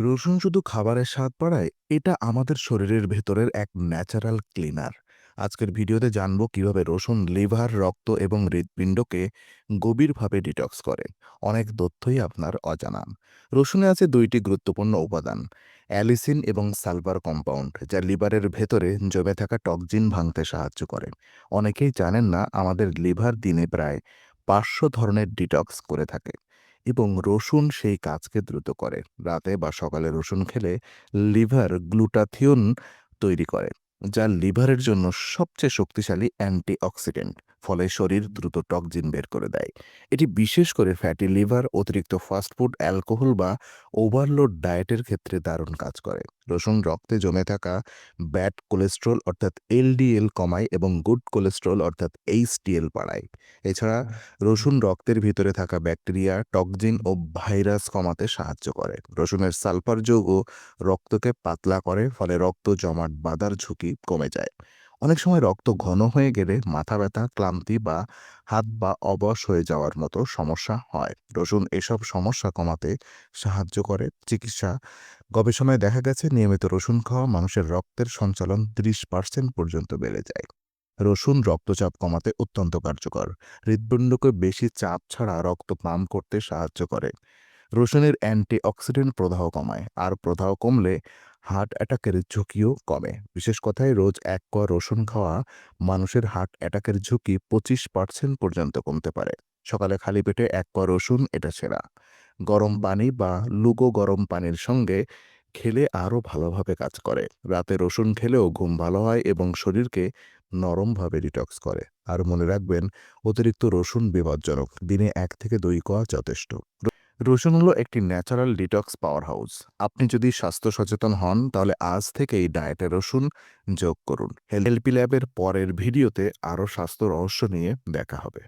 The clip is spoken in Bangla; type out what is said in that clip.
রসুন শুধু খাবারের স্বাদ বাড়ায়, এটা আমাদের শরীরের ভেতরের এক ন্যাচারাল ক্লিনার আজকের ভিডিওতে জানব কীভাবে রসুন, লিভার, রক্ত এবং হৃৎপিণ্ডকে গভীরভাবে ডিটক্স করে। অনেক তথ্যই আপনার অজানা। রসুনে আছে দুইটি গুরুত্বপূর্ণ উপাদান, অ্যালিসিন এবং সালভার কম্পাউন্ড, যা লিভারের ভেতরে জমে থাকা টক্সিন ভাঙতে সাহায্য করে। অনেকেই জানেন না, আমাদের লিভার দিনে প্রায় পাঁচশো ধরনের ডিটক্স করে থাকে। এবং রসুন সেই কাজকে দ্রুত করে। রাতে বা সকালে রসুন খেলে লিভার গ্লুটাথিওন তৈরি করে, যা লিভারের জন্য সবচেয়ে শক্তিশালী অ্যান্টিঅক্সিডেন্ট। ফলে শরীর দ্রুত টক্সিন বের করে দেয়। এটি বিশেষ করে ফ্যাটি লিভার, অতিরিক্ত ফাস্টফুড অ্যালকোহল বা ওভারলোড ডায়েটের ক্ষেত্রে দারুণ কাজ করে। রসুন রক্তে জমে থাকা ব্যাড কোলেস্ট্রল অর্থাৎ এলডিএল কমায় এবং গুড কোলেস্ট্রল অর্থাৎ এইচডিএল বাড়ায়। এছাড়া রসুন রক্তের ভিতরে থাকা ব্যাকটেরিয়া, টক্সিন ও ভাইরাস কমাতে সাহায্য করে। রসুনের সালফার যৌগ রক্তকে পাতলা করে, ফলে রক্ত জমাট বাঁধার ঝুঁকি কমে যায়। অনেক সময় রক্ত ঘন হয়ে গেলে মাথা ব্যথা, ক্লান্তি বা হাত বা অবশ হয়ে যাওয়ার মতো সমস্যা হয়। রসুন এসব সমস্যা কমাতে সাহায্য করে। চিকিৎসা গবেষণায় দেখা গেছে, নিয়মিত রসুন খাওয়া মানুষের রক্তের সঞ্চালন ত্রিশ পার্সেন্ট পর্যন্ত বেড়ে যায়। রসুন রক্তচাপ কমাতে অত্যন্ত কার্যকর। হৃৎপিণ্ডকে বেশি চাপ ছাড়া রক্ত পাম্প করতে সাহায্য করে। রসুনের অ্যান্টিঅক্সিডেন্ট প্রদাহ কমায়। আর প্রদাহ কমলে হার্ট অ্যাটাকের ঝুঁকিও কমে। বিশেষ কথায়, রোজ এক কোয়া রসুন খাওয়া মানুষের হার্ট অ্যাটাকের ঝুঁকি পঁচিশ পার্সেন্ট পর্যন্ত কমতে পারে। সকালে খালি পেটে এক কোয়া রসুন, এটা সেরা। গরম পানি বা লুগো গরম পানির সঙ্গে খেলে আরও ভালোভাবে কাজ করে। রাতে রসুন খেলেও ঘুম ভালো হয় এবং শরীরকে নরমভাবে ডিটক্স করে। আর মনে রাখবেন, অতিরিক্ত রসুন বিপজ্জনক। দিনে এক থেকে দুই কোয়া যথেষ্ট। রসুন হলো একটি ন্যাচারাল ডিটক্স পাওয়ার হাউস আপনি যদি স্বাস্থ্য সচেতন হন, তাহলে আজ থেকে এই ডায়েটে রসুন যোগ করুন। হেলপি ল্যাবের পরের ভিডিওতে আরও স্বাস্থ্য রহস্য নিয়ে দেখা হবে।